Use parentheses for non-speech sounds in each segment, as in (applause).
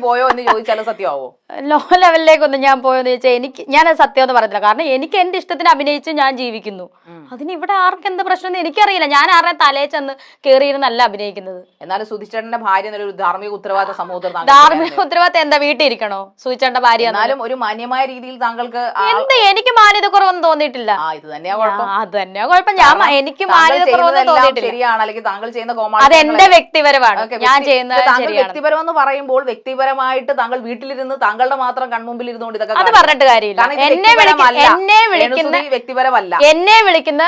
പോയോ എന്ന് ചോദിച്ചാലും സത്യമാവോ? ലോ ലെവലിലേക്ക് ലെവലിലേക്കൊന്നും ഞാൻ പോയോ എന്ന് ചോദിച്ചാൽ എനിക്ക് ഞാൻ സത്യം എന്ന് പറഞ്ഞില്ല കാരണം എനിക്ക് എന്റെ ഇഷ്ടത്തിന് അഭിനയിച്ച് ഞാൻ ജീവിക്കുന്നു. അതിന് ഇവിടെ ആർക്ക് എന്ത് പ്രശ്നം എനിക്കറിയില്ല. ഞാൻ ആരുടെ തലയിൽ ചെന്ന് കയറിയിരുന്നല്ല അഭിനയിക്കുന്നത്. എന്നാലും സുധിച്ചേട്ടന്റെ ഭാര്യ എന്നൊരു ധാർമ്മിക ഉത്തരവാദിത്ത സമൂഹത്തിൽ താങ്കൾ ധാർമ്മിക. ഉത്തരവാദിത്തം എന്താ? വീട്ടിൽ ഇരിക്കണോ? സൂചിച്ചേണ്ട ഭാര്യ എന്ന്? എന്നാലും ഒരു മാന്യമായ രീതിയിൽ താങ്കൾക്ക് ആ- എന്ത്? എനിക്ക് മാന്യത കുറവൊന്നും തോന്നിയിട്ടില്ല. ആ ഇത് തന്നെയാ കുഴപ്പം. ആ, അത് തന്നെയാ കുഴപ്പം. ഞാൻ മ- എനിക്ക് താങ്കൾ മാന്യത കുറവൊന്നും ചെയ്യുന്നതെല്ലാം തോന്നിയിട്ടില്ല. ശരിയാണ്. അല്ലെങ്കിൽ താങ്കൾ ചെയ്യുന്ന അത് കോമാളി എന്റെ വ്യക്തിപരമാണ് ഞാൻ ചെയ്യുന്നത് താങ്കൾ ശരിയാണ്. വ്യക്തിപരം എന്ന് പറയുമ്പോൾ വ്യക്തിപരമായിട്ട് താങ്കൾ വീട്ടിലിരുന്ന് താങ്കളുടെ മാത്രം കൺമുമ്പിൽ ഇരുന്നുകൊണ്ട് ഇതൊക്കെ അത് പറഞ്ഞിട്ട് കാര്യമില്ല. എന്നെ. എന്നെ വിളിക്കുന്ന വ്യക്തിപരമല്ല. എന്നെ വിളിക്കുന്ന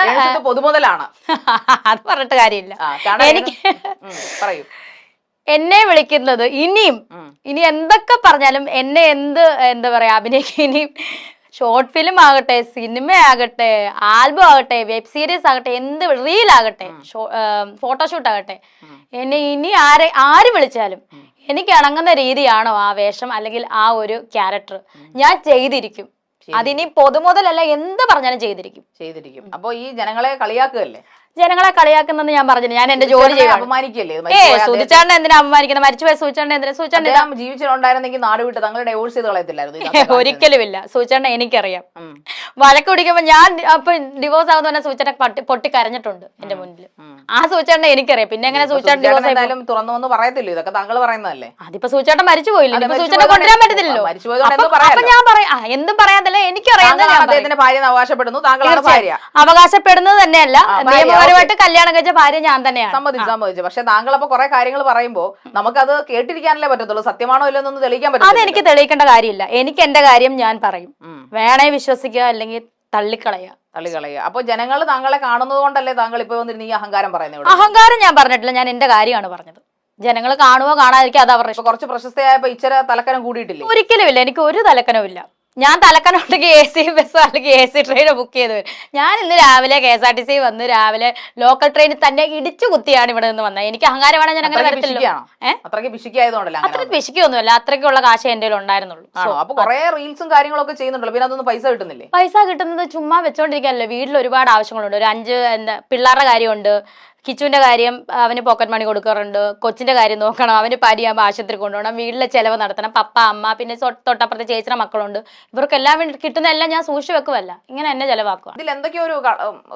പൊതുമുതലാണ്. (laughs) അത് പറഞ്ഞിട്ട് കാര്യമില്ല. എനിക്ക് പറയൂ. എന്നെ വിളിക്കുന്നത് ഇനിയും ഇനി എന്തൊക്കെ പറഞ്ഞാലും എന്നെ എന്ത് എന്താ പറയാ അഭിനയിക്കും ഇനിയും ഷോർട്ട് ഫിലിം ആകട്ടെ സിനിമ ആകട്ടെ ആൽബം ആകട്ടെ വെബ് സീരീസ് ആകട്ടെ എന്ത് റീൽ ആകട്ടെ ഫോട്ടോഷൂട്ട് ആകട്ടെ എന്നെ ഇനി ആരെ ആര് വിളിച്ചാലും എനിക്ക് ഇണങ്ങുന്ന രീതിയാണോ ആ വേഷം അല്ലെങ്കിൽ ആ ഒരു ക്യാരക്ടർ? ഞാൻ ചെയ്തിരിക്കും. അതിനി പൊതുമുതലല്ല എന്ത് പറഞ്ഞാലും ചെയ്തിരിക്കും. ചെയ്തിരിക്കും. അപ്പൊ ഈ ജനങ്ങളെ കളിയാക്കുകയല്ലേ? ജനങ്ങളെ കളിയാക്കുന്നെന്ന് ഞാൻ പറഞ്ഞു ഞാൻ എന്റെ ജോലി അപമാനിക്കല്ലേ സുധിച്ചാണ്ട് എന്തിനാ അപമാനിക്കുന്നത്? മരിച്ചുപോയ സൂചാണ്ട് എന്തിനാ? സൂചാണ്ട് ജീവിച്ചിട്ടുണ്ടായിരുന്നെങ്കിൽ നാട് വിട്ട് താങ്കൾ ഡൈവോഴ്സ് ചെയ്ത് കളയത്തില്ലായിരുന്നു ഒരിക്കലും ഇല്ല (laughs) ഒരിക്കലുമില്ല. സൂചാണ്ട എനിക്കറിയാം. വഴക്ക് പിടിക്കുമ്പോ ഞാൻ അപ്പൊ ഡിവോഴ്സ് ആകുന്ന സൂചന പൊട്ടി കരഞ്ഞിട്ടുണ്ട് എന്റെ മുന്നിൽ. ആ സൂചാണ്ട എനിക്കറിയാം. പിന്നെ എങ്ങനെ സൂചേട്ടൻ ഡിവോഴ്സ് എന്തായാലും തുറന്നു വന്ന് പറയത്തില്ലോ ഇതൊക്കെ താങ്കൾ പറയുന്നതല്ലേ? അതിപ്പോ സൂചേട്ടൻ മരിച്ചു പോയില്ല? ഇപ്പൊ കൊണ്ടുവരാൻ പറ്റത്തില്ലല്ലോ അപ്പൊ ഞാൻ പറയാം. എന്തും പറയാതല്ല? എനിക്കറിയാം അദ്ദേഹത്തിന്റെ ഭാര്യ അവകാശപ്പെടുന്നു. താങ്കളാണ് ഭാര്യ. അവകാശപ്പെടുന്നത് തന്നെയല്ല. നിയമപരമായിട്ട് കല്യാണം കഴിച്ച ഭാര്യ ഞാൻ തന്നെയാണ്. സമ്മതിച്ചു സമ്മതിച്ചു. പക്ഷെ താങ്കൾ അപ്പൊ കുറെ കാര്യങ്ങൾ പറയുമ്പോ നമുക്കത് കേട്ടിരിക്കാനല്ലേ പറ്റത്തുള്ളൂ. സത്യമാണോ ഇല്ലെന്നൊന്ന് തെളിയിക്കാൻ അത് എനിക്ക് തെളിയിക്കേണ്ട കാര്യമില്ല. എനിക്ക് എന്റെ കാര്യം ഞാൻ പറയും. വേണേ വിശ്വസിക്കുക അല്ലെങ്കിൽ തള്ളിക്കളയുക. തള്ളിക്കളയുക. അപ്പൊ ജനങ്ങൾ താങ്കളെ കാണുന്നത് കൊണ്ടല്ലേ താങ്കൾ ഇപ്പൊ വന്നിരുന്ന ഈ അഹങ്കാരം പറയുന്നത് അഹങ്കാരം ഞാൻ പറഞ്ഞിട്ടില്ല. ഞാൻ എന്റെ കാര്യമാണ് പറഞ്ഞത്. ജനങ്ങൾ കാണുവോ കാണാതിരിക്കുക അത് അവരുടെ കുറച്ച് പ്രശസ്തയായപ്പോ ഇച്ചിരി തലക്കനം കൂടിയിട്ടില്ല? ഒരിക്കലും ഇല്ല എനിക്ക് ഒരു തലക്കനവും ഇല്ല ഞാൻ തലക്കനം ഉണ്ടെങ്കിൽ എ സി ബസ് അല്ലെങ്കിൽ എ സി ട്രെയിൻ ബുക്ക് ചെയ്ത് വരും ഞാൻ ഇന്ന് രാവിലെ K S R T C വന്ന് രാവിലെ ലോക്കൽ ട്രെയിനിൽ തന്നെ ഇടിച്ചു കുത്തിയാണ് ഇവിടെ നിന്ന് വന്നത്. എനിക്ക് അഹങ്കാരമാണ് ഞാൻ അങ്ങനെ? ഏഹ് അത്രയ്ക്ക് പിശുക്കിയായതുകൊണ്ടല്ലേ അങ്ങനെ അത്രയ്ക്ക് പിശിക്കൊന്നുമില്ല അത്രയ്ക്കുള്ള കാശ് എന്റെ ഉണ്ടായിരുന്നുള്ളൂ. ആണോ? അപ്പൊ കുറെ റീൽസും കാര്യങ്ങളൊക്കെ ചെയ്യുന്നുണ്ടല്ലോ. പിന്നെ അതൊന്നും പൈസ കിട്ടുന്നില്ലേ? പൈസ കിട്ടുന്നത് ചുമ്മാ വെച്ചോണ്ടിരിക്കാനല്ലേ. വീട്ടിൽ ഒരുപാട് ആവശ്യങ്ങളുണ്ട്. ഒരു അഞ്ച് എന്താ പിള്ളേരുടെ കാര്യമുണ്ട്. കിച്ചുവിന്റെ കാര്യം അവന് പോക്കറ്റ് മണി കൊടുക്കാറുണ്ട്. കൊച്ചിന്റെ കാര്യം നോക്കണം. അവന് പരിയാകുമ്പോൾ ആശുപത്രി കൊണ്ടുപോകണം. വീട്ടിലെ ചെലവ് നടത്തണം. പപ്പ അമ്മ പിന്നെ തൊട്ടപ്പുറത്തെ ചേച്ചിയുടെ മക്കളുണ്ട്. ഇവർക്കെല്ലാം വേണ്ടി കിട്ടുന്ന എല്ലാം ഞാൻ സൂക്ഷിച്ചു വെക്കുമല്ല ഇങ്ങനെ എന്നെ ചെലവാക്കുക. ഇതിൽ എന്തൊക്കെയോ ഒരു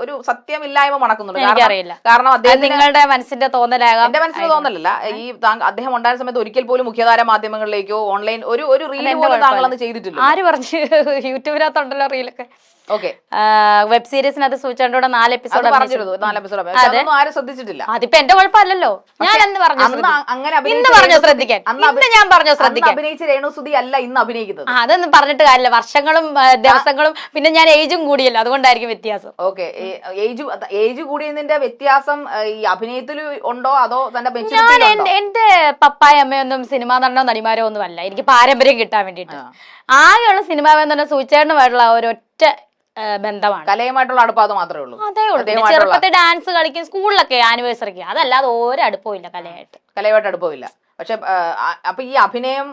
ഒരു സത്യമില്ലായ്മ മണക്കുന്നുണ്ട്. എനിക്കറിയില്ല. കാരണം അദ്ദേഹം നിങ്ങളുടെ മനസ്സിന്റെ തോന്നലാകാം. എന്റെ മനസ്സിന് തോന്നലല്ല. ഈ അദ്ദേഹം ഉണ്ടായ സമയത്ത് ഒരിക്കൽ പോലും മുഖ്യധാര മാധ്യമങ്ങളിലേക്കോ ഓൺലൈൻ ഒരു ഒരു റീൽ അതെന്റെ പോലും താങ്കൾ കുഴപ്പമല്ല. അന്ന് ചെയ്തിട്ടില്ല ആര് പറഞ്ഞു? (laughs) യൂട്യൂബിനകത്തുണ്ടല്ലോ റീലൊക്കെ വെബ് സീരീസിനകത്ത് സൂചിച്ചോടെ നാല് എപ്പിസോഡ് ആരും ശ്രദ്ധിച്ചിട്ടില്ല. അതിപ്പോ എന്റെ കുഴപ്പമല്ലല്ലോ. ഞാൻ എന്ന് പറഞ്ഞു. അങ്ങനെ ഇന്ന് പറഞ്ഞു ശ്രദ്ധിക്കാൻ. ഇന്ന് ഞാൻ പറഞ്ഞു ശ്രദ്ധിക്കാൻ. അഭിനയിച്ച രേണുസുതി അല്ല ഇന്ന് അഭിനയിക്കുന്നത്. അതൊന്നും പറഞ്ഞിട്ട് കാര്യമില്ല. വർഷങ്ങളും ദിവസങ്ങളും പിന്നെ ഞാൻ ഏജും കൂടിയല്ലോ. അതുകൊണ്ടായിരിക്കും വ്യത്യാസം. ഓക്കെ ഏജ് ഏജ് കൂടിയതിന്റെ വ്യത്യാസം ഈ അഭിനയത്തിൽ ഉണ്ടോ അതോ തന്റെ ഞാൻ എന്റെ പപ്പായ അമ്മയൊന്നും സിനിമാ നടനോ നടിമാരോ ഒന്നും അല്ല എനിക്ക് പാരമ്പര്യം കിട്ടാൻ വേണ്ടിട്ട് ആകെയുള്ള സിനിമ സൂചേട്ടനുമായിട്ടുള്ള ഒരൊറ്റ ബന്ധമാണ്. കലയുമായിട്ടുള്ള അടുപ്പം അത് മാത്രമേ ഉള്ളൂ. അതേ ഉള്ളൂ. ചെറുപ്പത്തിൽ ഡാൻസ് കളിക്കും സ്കൂളിലൊക്കെ ആനിവേഴ്സറിക്ക് അതല്ലാതെ ഒരു അടുപ്പവും ഇല്ല കലയായിട്ട്. കലയുമായിട്ട് അടുപ്പമില്ല പക്ഷെ അപ്പൊ ഈ അഭിനയം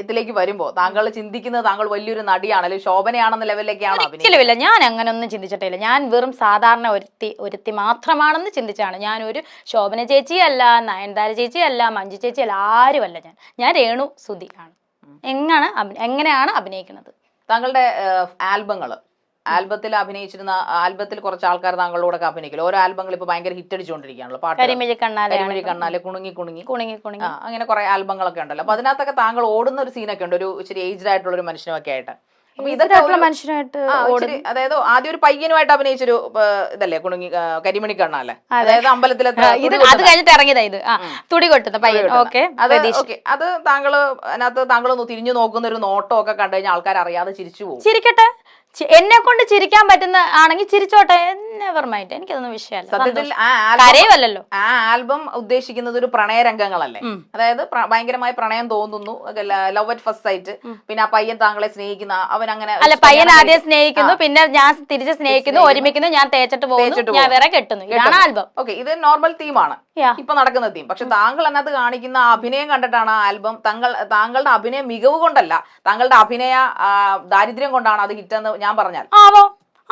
ഇതിലേക്ക് വരുമ്പോ താങ്കൾ ചിന്തിക്കുന്നത് താങ്കൾ വലിയൊരു നടിയാണ് അല്ലെങ്കിൽ ശോഭനയാണെന്ന ലെവലിലേക്കാണ് ഒരിക്കലുമില്ല. ഞാൻ അങ്ങനെ ഒന്നും ചിന്തിച്ചിട്ടില്ല. ഞാൻ വെറും സാധാരണ ഒരുത്തി ഒരുത്തി മാത്രമാണെന്ന് ചിന്തിച്ചാണ്. ഞാൻ ഒരു ശോഭന ചേച്ചിയല്ല നയൻതാര ചേച്ചിയല്ല മഞ്ജു ചേച്ചി ചേച്ചിയല്ല ആരുമല്ല ഞാൻ. ഞാൻ രേണു സുധി ആണ്. എങ്ങനെ എങ്ങനെയാണ് അഭിനയിക്കുന്നത്? താങ്കളുടെ ആൽബങ്ങൾ ആൽബത്തിൽ അഭിനയിച്ചിരുന്ന ആൽബത്തിൽ കുറച്ച് ആൾക്കാർ താങ്കളുടെ കൂടെ അഭിനയിക്കില്ല ഓരോ ആൽബങ്ങൾ ഇപ്പൊ ഭയങ്കര ഹിറ്റ് അടിച്ചുകൊണ്ടിരിക്കുകയാണല്ലോ പാട്ട് കരിമിഴി കണ്ണാലെ കുണുങ്ങി കുണുങ്ങി. കുണുങ്ങി കുണുങ്ങി. അങ്ങനെ കുറെ ആൽബങ്ങളൊക്കെ ഉണ്ടല്ലോ. അപ്പൊ അതിനകത്തൊക്കെ താങ്കൾ ഓടുന്ന ഒരു സീനൊക്കെ ഉണ്ട്. ഒരു ഇച്ചിരി ഏജ്ഡ് ആയിട്ടുള്ള ഒരു മനുഷ്യനൊക്കെ ആയിട്ട്. മനുഷ്യനായിട്ട് അതായത് ആദ്യം ഒരു പയ്യനുമായിട്ട് അഭിനയിച്ചൊരു ഇതല്ലേ കുണുങ്ങി കരിമണി കണ്ണാലെ? അതായത് അമ്പലത്തിലെ ഇത് അത് കഴിഞ്ഞിട്ട് ഇറങ്ങിയതാ ഇത്. തുടി കൊട്ടുന്ന പയ്യൻ. ഓക്കെ അത് ഓക്കെ അത് താങ്കൾ അതിനകത്ത് താങ്കൾ ഒന്ന് തിരിഞ്ഞു നോക്കുന്ന ഒരു നോട്ടം ഒക്കെ കണ്ടു കഴിഞ്ഞാൽ ആൾക്കാർ അറിയാതെ ചിരിച്ചു പോകും. ചിരിക്കട്ടെ? എന്നെ കൊണ്ട് ചിരിക്കാൻ പറ്റുന്ന ആണെങ്കിൽ ചിരിച്ചോട്ടെ നെവർ മൈൻഡ് എനിക്കതൊന്നും വിഷയമല്ല. സത്യത്തിൽ ആ ആൽബം കരയുമല്ലോ ആ ആൽബം ഉദ്ദേശിക്കുന്നത് ഒരു പ്രണയ രംഗങ്ങളല്ലേ? അതായത് ഭയങ്കരമായി പ്രണയം തോന്നുന്നു. ലവ് അറ്റ് ഫസ്റ്റ് സൈറ്റ് പിന്നെ ആ പയ്യൻ താങ്കളെ സ്നേഹിക്കുന്ന അവൻ അങ്ങനെ അല്ല പയ്യൻ ആദ്യം സ്നേഹിക്കുന്നു പിന്നെ ഞാൻ തിരിച്ച് സ്നേഹിക്കുന്നു ഒരുമിക്കുന്നു ഞാൻ തേച്ചിട്ട് പോകുന്നു ഞാൻ. വേറെ കെട്ടുന്നു. ഇതാണ് ആൽബം ഓക്കെ ഇത് നോർമൽ തീമാണ്. ഇപ്പൊ നടക്കുന്ന തീം പക്ഷെ താങ്കൾ അതിനകത്ത് കാണിക്കുന്ന അഭിനയം കണ്ടിട്ടാണ് ആ ആൽബം താങ്കൾ താങ്കളുടെ അഭിനയ മികവ് കൊണ്ടല്ല. താങ്കളുടെ അഭിനയ ദാരിദ്ര്യം കൊണ്ടാണ് അത് ഹിറ്റ് എന്ന് ഞാൻ പറഞ്ഞാൽ. ആവോ?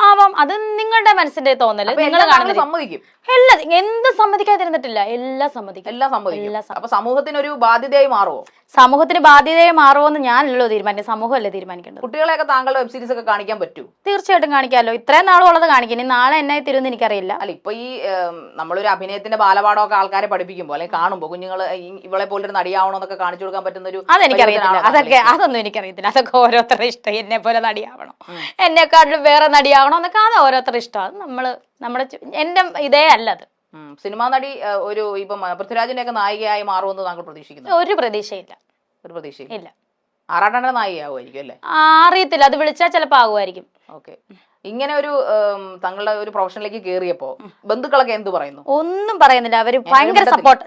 ആവാം. അത് നിങ്ങളുടെ മനസ്സിന്റെ തോന്നൽ. നിങ്ങൾ കാണുന്നത് സമ്മതിക്കും. എല്ലാ എന്ത് സമ്മതിക്കാതിരുന്നിട്ടില്ല. എല്ലാം സമ്മതിക്കും. എല്ലാം സമ്മതിക്കും. അപ്പൊ സമൂഹത്തിന് ഒരു ബാധ്യതയായി മാറുമോ സമൂഹത്തിന് ബാധ്യതയായി മാറുമോ എന്ന് ഞാനല്ലോ തീരുമാനിക്കും സമൂഹമല്ലേ തീരുമാനിക്കേണ്ടത്. കുട്ടികളെയൊക്കെ താങ്കളുടെ വെബ് സീരീസ് ഒക്കെ കാണിക്കാൻ പറ്റൂ? തീർച്ചയായിട്ടും കാണിക്കാമല്ലോ ഇത്രയും നാളും ഉള്ളത് കാണിക്കും. ഇനി നാളെ എന്നെ തരുമെന്ന് എനിക്കറിയില്ല. അല്ല ഇപ്പൊ ഈ നമ്മളൊരു അഭിനയത്തിന്റെ ബാലപാഠമൊക്കെ ആൾക്കാരെ പഠിപ്പിക്കുമ്പോൾ അല്ലെങ്കിൽ കാണുമ്പോൾ കുഞ്ഞുങ്ങൾ ഇവളെ ഒരു നടിയാവണോ എന്നൊക്കെ കാണിച്ചു കൊടുക്കാൻ പറ്റുന്ന ഒരു അതെനിക്കറിയത്തില്ല. അതൊക്കെ അതൊന്നും എനിക്കറിയത്തില്ല. അതൊക്കെ ഓരോരുത്തരുടെ ഇഷ്ടം. എന്നെ പോലെ നടിയാവണം. എന്നെക്കാട്ടിലും വേറെ നടിയാവണം എന്നൊക്കെ അത് ഓരോരുത്തരുടെ ഇഷ്ടമാണ് നമ്മൾ നമ്മുടെ എന്റെ ഇതേ അല്ലത്. സിനിമാ നടി ഒരു ഇപ്പം പൃഥ്വിരാജിന്റെ ഒക്കെ നായികയായി മാറുമെന്ന് താങ്കൾ പ്രതീക്ഷിക്കുന്നു? ഒരു പ്രതീക്ഷയില്ല. ഒരു പ്രതീക്ഷയില്ല. ഇല്ല. ആറാട്ടന്റെ നായികയാവുമായിരിക്കും അല്ലേ? അറിയത്തില്ല. അത് വിളിച്ചാൽ ചിലപ്പോൾ ആകുമായിരിക്കും ഓക്കെ. ഇങ്ങനെ ഒരു തങ്ങളുടെ ഒരു പ്രൊഫഷനിലേക്ക് കയറിയപ്പോ ബന്ധുക്കളൊക്കെ എന്ത് പറയുന്നു? ഒന്നും പറയുന്നില്ല. അവർ ഭയങ്കര സപ്പോർട്ട്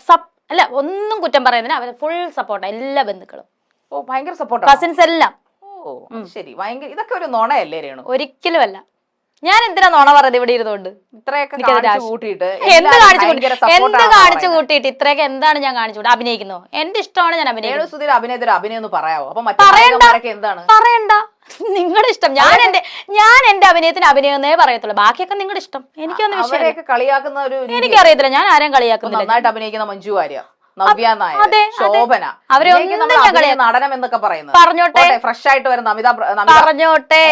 അല്ല ഒന്നും കുറ്റം പറയുന്നില്ല. അവർ ഫുൾ സപ്പോർട്ട് എല്ലാ ബന്ധുക്കളും. ഓ ഭയങ്കര സപ്പോർട്ട് കസിൻസ് എല്ലാം. ഓ ശരി. ഭയങ്കര ഇതൊക്കെ ഒരു നുണയല്ലേ രേണു? ഒരിക്കലും അല്ല ഞാൻ എന്തിനാ നോണ പറയുന്നത് ഇവിടെ ഇരുന്നോണ്ട് ഇത്രയൊക്കെ കാണിച്ചു കൂട്ടിയിട്ട് എന്ത് കാണിച്ചു എന്ത് കാണിച്ചു. കൂട്ടിയിട്ട് ഇത്രയൊക്കെ എന്താണ് ഞാൻ കാണിച്ചു കൂട്ടി അഭിനയിക്കുന്നോ? എന്റെ ഇഷ്ടമാണ് ഞാൻ അഭിനയിക്കുന്നത്. അഭിനയത്തിൽ അഭിനയം എന്ന് അപ്പൊ. എന്താണ്? പറയണ്ട. നിങ്ങളുടെ ഇഷ്ടം. ഞാൻ എന്റെ ഞാൻ എന്റെ അഭിനയത്തിന് അഭിനയെന്നേ പറയത്തുള്ളൂ. ബാക്കിയൊക്കെ നിങ്ങളുടെ ഇഷ്ടം. എനിക്കൊന്നും കളിയാക്കുന്ന ഒരു. എനിക്കറിയത്തില്ല. ഞാൻ ആരെയും കളിയാക്കുന്നു കളിയാക്കുന്നില്ല. നന്നായിട്ട് അഭിനയിക്കുന്ന മഞ്ജു വാര്യർ. നവ്യ നായർ. ശോഭന. അവരെ ഇതിനെയൊക്കെ നമ്മൾ നടനം എന്നൊക്കെ പറയുന്നത്. പറഞ്ഞോട്ടെ. ഫ്രഷ് ആയിട്ട് വരുന്ന അമിത പറഞ്ഞോട്ടെ.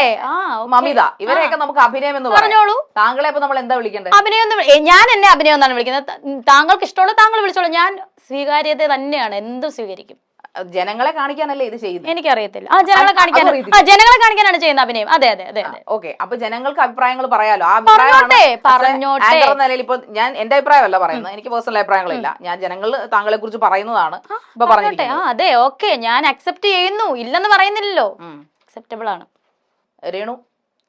മമിത ഇവരെയൊക്കെ നമുക്ക് അഭിനയം എന്ന് പറഞ്ഞോളൂ. താങ്കളെ ഇപ്പൊ നമ്മൾ എന്താ വിളിക്കേണ്ടത് അഭിനയം ഞാൻ എന്നെ അഭിനയം എന്നാണ് വിളിക്കുന്നത്. താങ്കൾക്ക് ഇഷ്ടമുള്ള താങ്കൾ വിളിച്ചോളൂ. ഞാൻ സ്വീകാര്യത തന്നെയാണ്. എന്തും സ്വീകരിക്കും. ജനങ്ങളെ കാണിക്കാനല്ലേ ഇത് ചെയ്യുന്നത്? എനിക്കറിയത്തില്ല. ആ ജനങ്ങളെ കാണിക്കാൻ. ആ ജനങ്ങളെ കാണിക്കാനാണ് ചെയ്യുന്ന അഭിനയം. അതെ അതെ അതെ അതെ. ഓക്കെ. അപ്പൊ ജനങ്ങൾക്ക് അഭിപ്രായങ്ങൾ പറയാലോ? ആ പറഞ്ഞോട്ടെ, നിലയിൽ ഇപ്പൊ ഞാൻ എന്റെ അഭിപ്രായമല്ല പറയുന്നത്. എനിക്ക് പേഴ്സണൽ അഭിപ്രായങ്ങളില്ല. ഞാൻ ജനങ്ങൾ താങ്കളെ കുറിച്ച് പറയുന്നതാണ് ഇപ്പൊ പറഞ്ഞോട്ടെ. പറഞ്ഞിരിക്കുന്നത്. ആ അതെ ഓക്കെ. ഞാൻ അക്സെപ്റ്റ് ചെയ്യുന്നു. ഇല്ലെന്ന് പറയുന്നില്ലല്ലോ. അക്സെപ്റ്റബിൾ ആണ്. രേണു?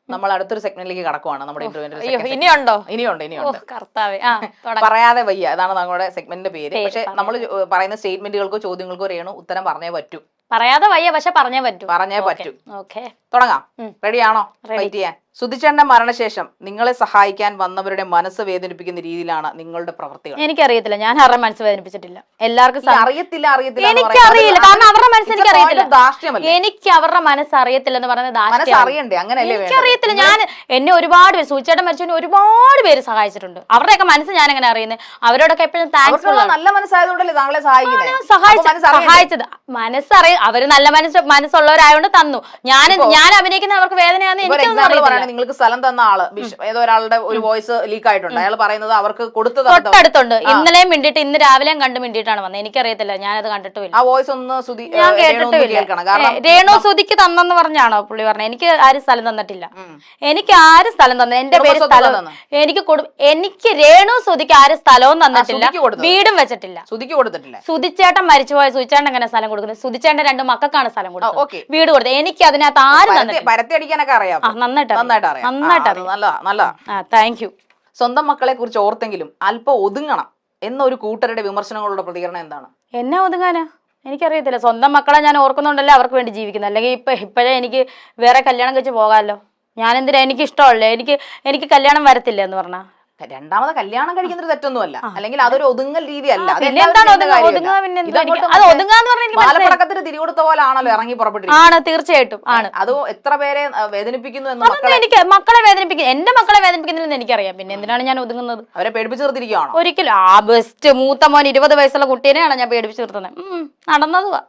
നമ്മൾ അടുത്തൊരു സെഗ്മെന്റിലേക്ക് കടക്കുവാണ് നമ്മുടെ അയ്യോ ഇനിയുണ്ടോ? ഇനിയുണ്ട് ഇനിയുണ്ട്. കർത്താവേ. (laughs) പറയാതെ വയ്യ. അതാണ് നമ്മുടെ സെഗ്മെന്റിന്റെ പേര്. പക്ഷെ നമ്മൾ പറയുന്ന സ്റ്റേറ്റ്മെന്റുകൾക്കോ ചോദ്യങ്ങൾക്കോ രേണു ഉത്തരം പറഞ്ഞേ പറ്റൂ. പറയാതെ വയ്യ പക്ഷെ പറഞ്ഞേ പറ്റൂ. പറഞ്ഞേ പറ്റൂ. ഓക്കെ. തുടങ്ങാം. റെഡിയാണോ. ഫൈറ്റ് ചെയ്യാൻ. സുധിച്ചേട്ടന്റെ മരണശേഷം നിങ്ങളെ സഹായിക്കാൻ വന്നവരുടെ മനസ്സ് വേദനിപ്പിക്കുന്ന രീതിയിലാണ് നിങ്ങളുടെ പ്രവർത്തികൾ. എനിക്കറിയത്തില്ല. ഞാൻ അവരുടെ മനസ്സ് വേദനിപ്പിച്ചിട്ടില്ല. എല്ലാവർക്കും അറിയത്തില്ല അറിയത്തില്ല എനിക്കറിയില്ല. കാരണം അവരുടെ മനസ്സ് എനിക്ക് അറിയത്തില്ല എനിക്ക് അവരുടെ മനസ്സ് അറിയത്തില്ല എന്ന് പറയുന്നത്. അറിയണ്ടേ? എനിക്കറിയത്തില്ല. ഞാൻ എന്നെ ഒരുപാട് പേര് സുധിച്ചേട്ടൻ മരിച്ചവന് ഒരുപാട് പേര് സഹായിച്ചിട്ടുണ്ട്. അവരുടെയൊക്കെ മനസ്സ് ഞാൻ എങ്ങനെ അറിയുന്നത് അവരോടൊക്കെ എപ്പോഴും അവർക്കുള്ള നല്ല മനസ്സായതുകൊണ്ടല്ലേ താങ്കളെ സഹായിക്കുന്നത്? സഹായിച്ചത്. മനസ്സറിയ അവർ നല്ല മനസ്സ് മനസ്സുള്ളവരായോണ്ട് തന്നു. ഞാൻ ഞാൻ അഭിനയിക്കുന്ന അവർക്ക് വേദനയാണെന്ന് എനിക്കൊന്നും അറിയത്തില്ല. പറയുകയാണെങ്കിൽ നിങ്ങൾക്ക് സ്ഥലം തന്ന ആൾ ഏതോ ഒരാളുടെ ഒരു വോയിസ് ലീക്ക് ആയിട്ടുണ്ട്. അയാൾ പറയുന്നത് അവർക്ക് കൊടുത്തു തന്ന തൊട്ടടുത്തുണ്ട്. ഇന്നലെയും മിണ്ടിട്ട് ഇന്ന് രാവിലെയും കണ്ട് മിണ്ടിയിട്ടാണ് വന്നത്. എനിക്കറിയത്തില്ല ഞാനത് കണ്ടിട്ട് ആ വോയിസ് ഒന്ന് ഞാൻ രേണു സുതിക്ക് തന്നെന്ന് പറഞ്ഞാണോ പുള്ളി പറഞ്ഞത്? എനിക്ക് ആരും സ്ഥലം തന്നിട്ടില്ല. എനിക്ക് ആരും സ്ഥലം തന്നെ എന്റെ പേര് സ്ഥലം എനിക്ക് എനിക്ക് രേണു സുധിക്ക് ആരും സ്ഥലവും തന്നിട്ടില്ല. വീടും വെച്ചിട്ടില്ല. സുധിക്ക് കൊടുത്തിട്ടില്ല. മരിച്ചുപോയ സുധിച്ചേട്ടൻ എങ്ങനെ സ്ഥലം കൊടുക്കുന്നത് സുധിച്ചേട്ടൻ രണ്ട് മക്കൾക്കാണ് സ്ഥലം കൊടുക്കുന്നത് വീട് കൊടുത്തത്. എനിക്ക് അതിനകത്ത് ആരും പരത്തി നന്നായിട്ട് അറിയാം. നന്നായിട്ട് അറിയാം ആ, അത് നല്ലതാ നല്ലതാ. താങ്ക് യു സ്വന്തം മക്കളെ കുറിച്ച് ഓർത്തെങ്കിലും അല്പം ഒതുങ്ങണം എന്നൊരു കൂട്ടരുടെ വിമർശനങ്ങളുടെ പ്രതികരണം എന്താണ്? എന്നെ ഒതുങ്ങാനാ? എനിക്കറിയത്തില്ല. സ്വന്തം മക്കളെ ഞാൻ ഓർക്കുന്നുണ്ടല്ലോ അവർക്ക് വേണ്ടി ജീവിക്കുന്നത്? അല്ലെങ്കിൽ ഇപ്പൊ ഇപ്പോഴേ എനിക്ക് വേറെ കല്യാണം കഴിച്ച് പോകാമല്ലോ? ഞാൻ എന്തിനാ എനിക്ക് ഇഷ്ടമല്ലേ എനിക്ക് എനിക്ക് കല്യാണം വരത്തില്ല എന്ന് പറഞ്ഞാ? രണ്ടാമത് കല്യാണം കഴിക്കുന്നത് തെറ്റൊന്നുമല്ല. അല്ലെങ്കിൽ അതൊരു ഒതുങ്ങൽ രീതിയല്ല. ബാലപ്പടക്കത്തിന് തിരികൊടുത്ത പോലെ ആണല്ലോ ഇറങ്ങി പുറപ്പെട്ടിരിക്കുന്നത്. ആണ് തീർച്ചയായിട്ടും ആണ്. അത് എത്ര പേരെ വേദനിപ്പിക്കുന്നു എന്ന് എനിക്ക് മക്കളെ വേദനിപ്പിക്കുന്നു എന്റെ മക്കളെ വേദനിപ്പിക്കുന്നില്ലെന്ന് എനിക്കറിയാം. പിന്നെ എന്തിനാണ് ഞാൻ ഒതുങ്ങുന്നത്? അവരെ പേടിപ്പിച്ചു തീർത്തിരിക്കുകയാണ് ഒരിക്കലും. ആ ബെസ്റ്റ് മൂത്ത മോൻ ഇരുപത് വയസ്സുള്ള കുട്ടീനെയാണ് ഞാൻ പേടിപ്പിച്ചു നിർത്തുന്നത്. നടന്നത് നടന്നതുവാ.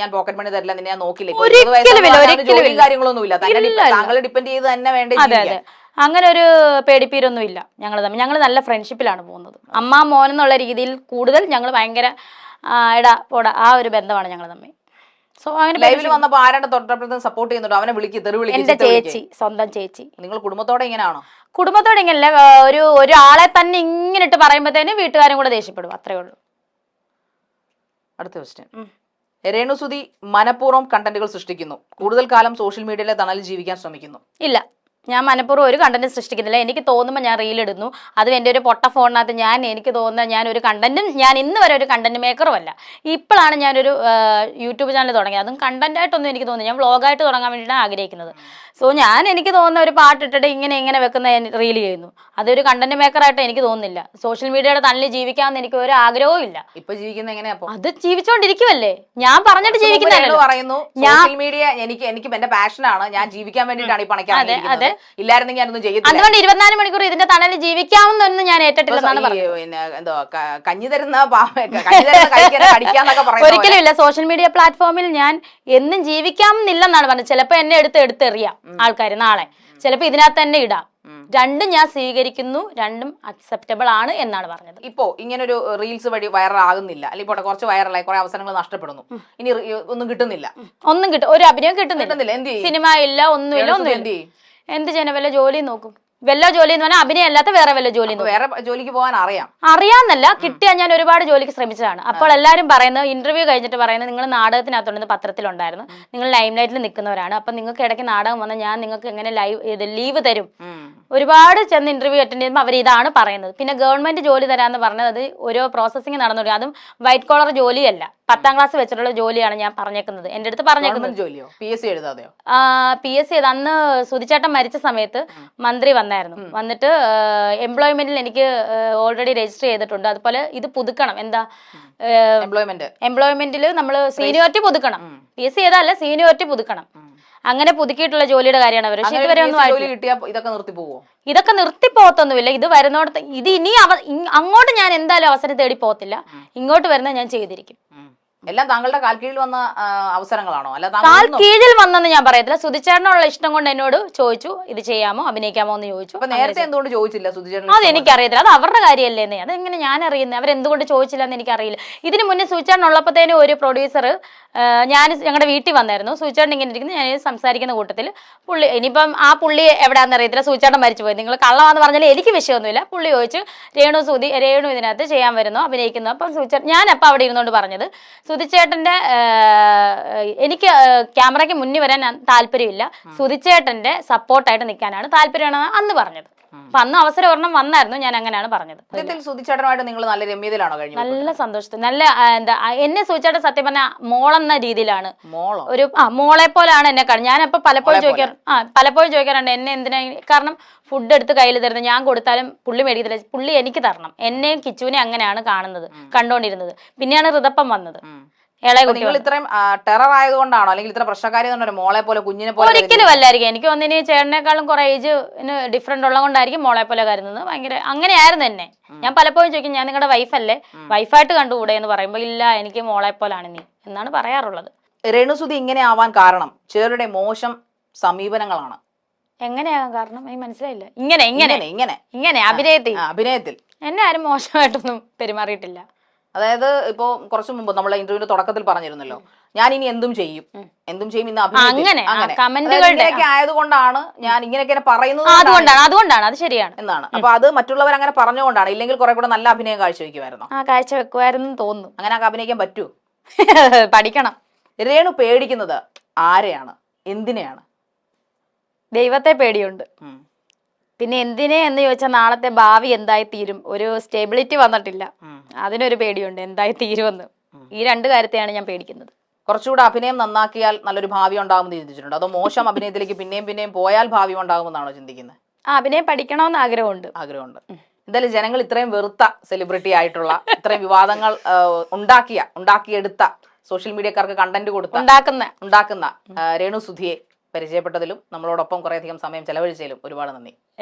ഞാൻ പോക്കറ്റ് മണി തരില്ല നിന്നെ ഞാൻ നോക്കില്ല. ഇപ്പൊ ഒരിക്കലും ഇരുപത് വയസ്സുള്ള ഇല്ല, അവന് ഒരിക്കലും ജോലിയും ഇല്ല. കാര്യങ്ങളൊന്നും ഇല്ല തന്നെ ഇല്ല, താങ്കളെ ഡിപ്പെൻഡ് ചെയ്ത് തന്നെ വേണ്ടേ. അങ്ങനെ ഒരു പേടിപ്പീരൊന്നും ഇല്ല ഞങ്ങൾ തമ്മിൽ. ഞങ്ങൾ നല്ല ഫ്രണ്ട്ഷിപ്പിലാണ് പോകുന്നത്. അമ്മ മോൻ എന്നുള്ള രീതിയിൽ കൂടുതൽ ഞങ്ങൾ ഭയങ്കര എടാ പോടാ ആ ഒരു ബന്ധമാണ് ഞങ്ങൾ തമ്മിൽ. സോ അങ്ങനെ ലൈവിൽ വന്നപ്പോൾ ആരാണ്ട് സപ്പോർട്ട് ചെയ്യുന്നുണ്ടോ? അവനെ വിളിക്ക് തെറി വിളിക്ക് എന്റെ ചേച്ചി സ്വന്തം ചേച്ചി. നിങ്ങൾ കുടുംബത്തോടെ ഇങ്ങനെയാണോ? കുടുംബത്തോടെ ഇങ്ങനല്ല ഒരു ഒരാളെ തന്നെ ഇങ്ങനെ ഇട്ട് പറയുമ്പോഴത്തേനും വീട്ടുകാരും കൂടെ ദേഷ്യപ്പെടും. അത്രേ ഉള്ളൂ. അടുത്ത ക്വസ്റ്റ്യൻ. രേണുസുതി മനഃപൂർവം കണ്ടന്റുകൾ സൃഷ്ടിക്കുന്നു. കൂടുതൽ കാലം സോഷ്യൽ മീഡിയയിലെ തണലിൽ ജീവിക്കാൻ ശ്രമിക്കുന്നു. ഇല്ല. ഞാൻ മനഃപൂർവം ഒരു കണ്ടന്റ് സൃഷ്ടിക്കുന്നില്ല. എനിക്ക് തോന്നുമ്പോൾ ഞാൻ റീൽ ഇടുന്നു. അതും എന്റെ ഒരു പൊട്ട ഫോണിനകത്ത് ഞാൻ എനിക്ക് തോന്നുന്ന ഞാൻ ഒരു കണ്ടന്റും ഞാൻ ഇന്ന് വരെ ഒരു കണ്ടന്റ് മേക്കറും അല്ല. ഇപ്പോഴാണ് ഞാനൊരു യൂട്യൂബ് ചാനൽ തുടങ്ങിയത്. അതും കണ്ടന്റായിട്ടൊന്നും എനിക്ക് തോന്നുന്നു ഞാൻ വ്ളോഗായിട്ട് തുടങ്ങാൻ വേണ്ടിയിട്ടാണ് ആഗ്രഹിക്കുന്നത്. സോ ഞാൻ എനിക്ക് തോന്നുന്ന ഒരു പാട്ടിട്ടിട്ട് ഇങ്ങനെ ഇങ്ങനെ വെക്കുന്ന റീൽ ചെയ്യുന്നു. അതൊരു കണ്ടന്റ് മേക്കറായിട്ട് എനിക്ക് തോന്നുന്നില്ല. സോഷ്യൽ മീഡിയയുടെ തന്നിൽ ജീവിക്കാമെന്ന് എനിക്ക് ഒരു ആഗ്രഹവും ഇല്ല. ഇപ്പൊ ജീവിക്കുന്ന എങ്ങനെയാ അത് ജീവിച്ചോണ്ടിരിക്കുവല്ലേ? ഞാൻ പറഞ്ഞിട്ട് ജീവിക്കുന്നതല്ലോ. പറയുന്നു സോഷ്യൽ മീഡിയ എനിക്ക് എനിക്ക് എന്റെ പാഷനാണ് ഞാൻ ജീവിക്കാൻ വേണ്ടിയിട്ടാണ് ഈ പണിക്കാൻ അതെ, അതെ. ഇല്ലായിരുന്നെങ്കിൽ ഞാനൊന്നും ചെയ്യത്തില്ല അതുകൊണ്ട് ഇരുപത്തിനാല് മണിക്കൂർ ഇതിന്റെ തണലിൽ ജീവിക്കാമെന്നൊന്നും ഞാൻ ഏറ്റിട്ടില്ലെന്നാണ് പിന്നെ എന്തോ കഞ്ഞി തരുന്ന ഒരിക്കലും ഇല്ല സോഷ്യൽ മീഡിയ പ്ലാറ്റ്ഫോമിൽ ഞാൻ എന്നും ജീവിക്കാമെന്നില്ലെന്നാണ് പറഞ്ഞത്. ചിലപ്പോ എന്നെ എടുത്ത് എടുത്തെറിയാം ആൾക്കാർ നാളെ. ചിലപ്പോ ഇതിനകത്ത് തന്നെ ഇടാം. രണ്ടും ഞാൻ സ്വീകരിക്കുന്നു രണ്ടും അക്സെപ്റ്റബിൾ ആണ് എന്നാണ് പറഞ്ഞത്. ഇപ്പോ ഇങ്ങനൊരു റീൽസ് വഴി വൈറൽ ആകുന്നില്ല. അല്ലെങ്കിൽ പോട്ടെ കുറച്ച് വൈറലായി കുറെ അവസരങ്ങൾ നഷ്ടപ്പെടുന്നു. ഇനി ഒന്നും കിട്ടുന്നില്ല. ഒന്നും കിട്ടും. ഒരു അഭിനയം കിട്ടുന്നില്ല. സിനിമ ഇല്ല ഒന്നുമില്ല ഒന്നും എന്ത് ചെയ്യാൻ ചെയ്യണം വല്ല ജോലി നോക്കും. വല്ല ജോലി എന്ന് പറഞ്ഞാൽ അഭിനയം അല്ലാത്ത വേറെ വല്ല ജോലി വേറെ ജോലിക്ക് പോകാൻ അറിയാം. അറിയാന്നല്ല കിട്ടിയ ഞാൻ ഒരുപാട് ജോലിക്ക് ശ്രമിച്ചതാണ്. അപ്പോൾ എല്ലാവരും പറയുന്നത് ഇന്റർവ്യൂ കഴിഞ്ഞിട്ട് പറയുന്നത് നിങ്ങൾ നാടകത്തിനകത്തുണ്ടെന്ന് പത്രത്തിലുണ്ടായിരുന്നു. നിങ്ങൾ ലൈം ലൈറ്റിൽ നിൽക്കുന്നവരാണ്. അപ്പൊ നിങ്ങൾക്ക് ഇടയ്ക്ക് നാടകം വന്നാൽ ഞാൻ നിങ്ങൾക്ക് എങ്ങനെ ലൈവ് ഇത് ലീവ് തരും? ഒരുപാട് ചെന്ന് ഇന്റർവ്യൂ അറ്റൻഡ് ചെയ്യുമ്പോൾ അവർ ഇതാണ് പറയുന്നത്. പിന്നെ ഗവൺമെന്റ് ജോലി തരാന്ന് പറഞ്ഞത് അത് ഓരോ പ്രോസസ്സിംഗ് നടന്നു അതും വൈറ്റ് കോളർ ജോലിയല്ല. പത്താം ക്ലാസ് വെച്ചിട്ടുള്ള ജോലിയാണ് ഞാൻ പറഞ്ഞേക്കുന്നത്. എന്റെ അടുത്ത് പറഞ്ഞേക്കുന്നത്. ജോലിയോ? പി എസ് സി എഴുതാതെയോ? പി എസ് സി അന്ന് സുതിച്ചേട്ടൻ മരിച്ച സമയത്ത് മന്ത്രി വന്നായിരുന്നു. വന്നിട്ട് എംപ്ലോയ്മെന്റിൽ എനിക്ക് ഓൾറെഡി രജിസ്റ്റർ ചെയ്തിട്ടുണ്ട്. അതുപോലെ ഇത് പുതുക്കണം. എന്താ എംപ്ലോയ്മെന്റ് എംപ്ലോയ്മെന്റിൽ നമ്മൾ സീനിയോറിറ്റി പുതുക്കണം. പി എസ് സി ചെയ്തല്ല സീനിയോറിറ്റി പുതുക്കണം. അങ്ങനെ പുതുക്കിയിട്ടുള്ള ജോലിയുടെ കാര്യമാണ് അവർ പക്ഷെ ഇതുവരെ ഒന്നും ഇതൊക്കെ നിർത്തി പോവോ? ഇതൊക്കെ നിർത്തിപ്പോകത്തൊന്നുമില്ല ഇത് വരുന്നോടത്ത് ഇത് ഇനി അവ അങ്ങോട്ട് ഞാൻ എന്തായാലും അവസരം തേടി പോകത്തില്ല. ഇങ്ങോട്ട് വരുന്ന ഞാൻ ചെയ്തിരിക്കും. എല്ലാം താങ്കളുടെ കാൽ കീഴിൽ വന്ന ആ, അവസരങ്ങളാണോ? അല്ല കാൽ താങ്കൾ കീഴിൽ വന്നെന്ന് ഞാൻ പറയത്തില്ല. സുധിച്ചേട്ടനുള്ള ഇഷ്ടം കൊണ്ട് എന്നോട് ചോദിച്ചു ഇത് ചെയ്യാമോ? അഭിനയിക്കാമോ? എന്ന് ചോദിച്ചു. അപ്പൊ നേരത്തെ എന്തുകൊണ്ട് ചോദിച്ചില്ല സുധിചേട്ടൻ അത് എനിക്കറിയത്തില്ല. അത് അവരുടെ കാര്യമല്ലേന്നേ. അതെങ്ങനെ ഞാൻ അറിയുന്നത് അവരെന്തുകൊണ്ട് ചോദിച്ചില്ല എന്ന് എനിക്കറിയില്ല. ഇതിന് മുന്നേ സൂചാൻ ഉള്ളപ്പോഴത്തേനും ഒരു പ്രൊഡ്യൂസർ ഞാൻ ഞങ്ങളുടെ വീട്ടിൽ വന്നായിരുന്നു. സൂചാൻ ഇങ്ങനെ ഇരിക്കുന്നു. ഞാൻ സംസാരിക്കുന്ന കൂട്ടത്തിൽ പുള്ളി ഇനിയിപ്പം ആ പുള്ളി എവിടെയാണെന്ന് അറിയത്തില്ല. സൂചാട്ടൻ മരിച്ചു പോയി നിങ്ങൾ കള്ളമാണെന്ന് പറഞ്ഞാൽ എനിക്ക് വിഷയമൊന്നുമില്ല. പുള്ളി ചോദിച്ചു രേണു സുതി രേണു ഇതിനകത്ത് ചെയ്യാൻ വരുന്നു? അഭിനയിക്കുന്നു? അപ്പം സൂചാ ഞാൻ അപ്പം അവിടെ ഇരുന്നുകൊണ്ട് പറഞ്ഞത് സുതിച്ചേട്ടന്റെ എനിക്ക് ക്യാമറയ്ക്ക് മുന്നിൽ വരാൻ താല്പര്യമില്ല. സുതിച്ചേട്ടന്റെ സപ്പോർട്ടായിട്ട് നിൽക്കാനാണ് താല്പര്യമാണെന്ന് അന്ന് പറഞ്ഞത്. അപ്പൊ അന്ന് അവസരം ഒരെണ്ണം വന്നായിരുന്നു ഞാൻ അങ്ങനെയാണ് പറഞ്ഞത്. സത്യത്തിൽ സുധിച്ചേട്ടനുമായിട്ട് നിങ്ങൾ നല്ല രമ്യതയിലാണോ കഴിഞ്ഞു നല്ല സന്തോഷത്തിൽ നല്ല എന്താ എന്നെ സൂചിച്ചായിട്ട് സത്യം പറഞ്ഞ മോളെന്ന രീതിയിലാണ്. ഒരു ആ മോളെ പോലാണ് എന്നെ കാണും ഞാനപ്പോ പലപ്പോഴും ചോദിക്കാർ ആ പലപ്പോഴും ചോദിക്കാറുണ്ട് എന്നെ എന്തിനാ കാരണം ഫുഡ് എടുത്ത് കയ്യിൽ തരുന്നത്? ഞാൻ കൊടുത്താലും പുള്ളി മേടിക്കത്തില്ല. പുള്ളി എനിക്ക് തരണം. എന്നെയും കിച്ചുവിനെ അങ്ങനെയാണ് കാണുന്നത് കണ്ടോണ്ടിരുന്നത്. പിന്നെയാണ് ഋതപ്പം വന്നത്. നിങ്ങൾ ഇത്രയും ടെറർ ആയതുകൊണ്ടാണോ? അല്ലെങ്കിൽ ഇത്ര പ്രശ്നക്കാരി മോളെ പോലെ കുഞ്ഞിനെ പോലെ ഒരിക്കലും അല്ലായിരിക്കും. എനിക്ക് ഒന്നിന് ചേട്ടനേക്കാളും കുറെ ഏജ് ഡിഫറെന്റ് ഉള്ളതുകൊണ്ടായിരിക്കും മോളെ പോലെ കരുതുന്നത്. ഭയങ്കര അങ്ങനെയായിരുന്നു എന്നെ. ഞാൻ പലപ്പോഴും ചോദിക്കും ഞാൻ നിങ്ങളുടെ വൈഫല്ലേ വൈഫായിട്ട് കണ്ടുകൂടെ? എന്ന് പറയുമ്പോൾ ഇല്ല എനിക്ക് മോളെ പോലാണ് നീ. എന്നാണ് പറയാറുള്ളത്. രേണുസുതി ഇങ്ങനെ ആവാൻ കാരണം ചിലരുടെ മോശം സമീപനങ്ങളാണ്. എങ്ങനെയാകാൻ കാരണം? എനിക്ക് മനസ്സിലായില്ല. ഇങ്ങനെ ഇങ്ങനെ. ഇങ്ങനെ ഇങ്ങനെ. അഭിനയത്തിൽ. അഭിനയത്തിൽ. എന്നെ ആരും മോശമായിട്ടൊന്നും പെരുമാറിയിട്ടില്ല. അതായത് ഇപ്പോ കുറച്ചു മുമ്പ് നമ്മളെ ഇന്റർവ്യൂവിന്റെ തുടക്കത്തിൽ പറഞ്ഞിരുന്നല്ലോ. ഞാൻ ഇനി എന്തും ചെയ്യും. എന്തും ചെയ്യും ഇന്ന്. അങ്ങനെ, ഇങ്ങനെയൊക്കെ ആയതുകൊണ്ടാണ് ഞാൻ ഇങ്ങനെയൊക്കെ പറയുന്നത് അതുകൊണ്ടാണ് അതുകൊണ്ടാണ് അത് ശരിയാണ്. എന്നാണ്. അപ്പൊ അത് മറ്റുള്ളവർ അങ്ങനെ പറഞ്ഞുകൊണ്ടാണ്. ഇല്ലെങ്കിൽ കുറെ കൂടെ നല്ല അഭിനയം കാഴ്ചവെക്കുമായിരുന്നു? ആ കാഴ്ച വെക്കുമായിരുന്നു തോന്നുന്നു. അങ്ങനെ ആ അഭിനയിക്കാൻ പറ്റൂ? (laughs) പഠിക്കണം. രേണു പേടിക്കുന്നത് ആരെയാണ്? എന്തിനെയാണ്? ദൈവത്തെ പേടിയുണ്ട്. പിന്നെ എന്തിനെ എന്ന് ചോദിച്ചാൽ നാളത്തെ ഭാവി എന്തായി തീരും? ഒരു സ്റ്റെബിലിറ്റി വന്നിട്ടില്ല. അതിനൊരു പേടിയുണ്ട്. എന്തായി തീരുമെന്ന്. ഈ രണ്ട് കാര്യത്തെയാണ് ഞാൻ പേടിക്കുന്നത്. കുറച്ചുകൂടെ അഭിനയം നന്നാക്കിയാൽ നല്ലൊരു ഭാവി ഉണ്ടാകുമെന്ന് ചിന്തിച്ചിട്ടുണ്ട് അതോ മോശം അഭിനയത്തിലേക്ക് പിന്നെയും പിന്നെയും പോയാൽ ഭാവി ഉണ്ടാകുമെന്നാണോ ചിന്തിക്കുന്നത്? ആ അഭിനയം പഠിക്കണമെന്ന് ആഗ്രഹമുണ്ട്. ആഗ്രഹമുണ്ട്. എന്തായാലും ജനങ്ങൾ ഇത്രയും വെറുത്ത സെലിബ്രിറ്റി ആയിട്ടുള്ള ഇത്രയും വിവാദങ്ങൾ ഉണ്ടാക്കിയ ഉണ്ടാക്കിയെടുത്ത സോഷ്യൽ മീഡിയക്കാർക്ക് കണ്ടന്റ് കൊടുത്ത ഉണ്ടാക്കുന്ന. ഉണ്ടാക്കുന്ന രേണു സുധിയെ പരിചയപ്പെട്ടതിലും നമ്മളോടൊപ്പം കുറേയധികം സമയം ചെലവഴിച്ചതിലും ഒരുപാട് നന്ദി.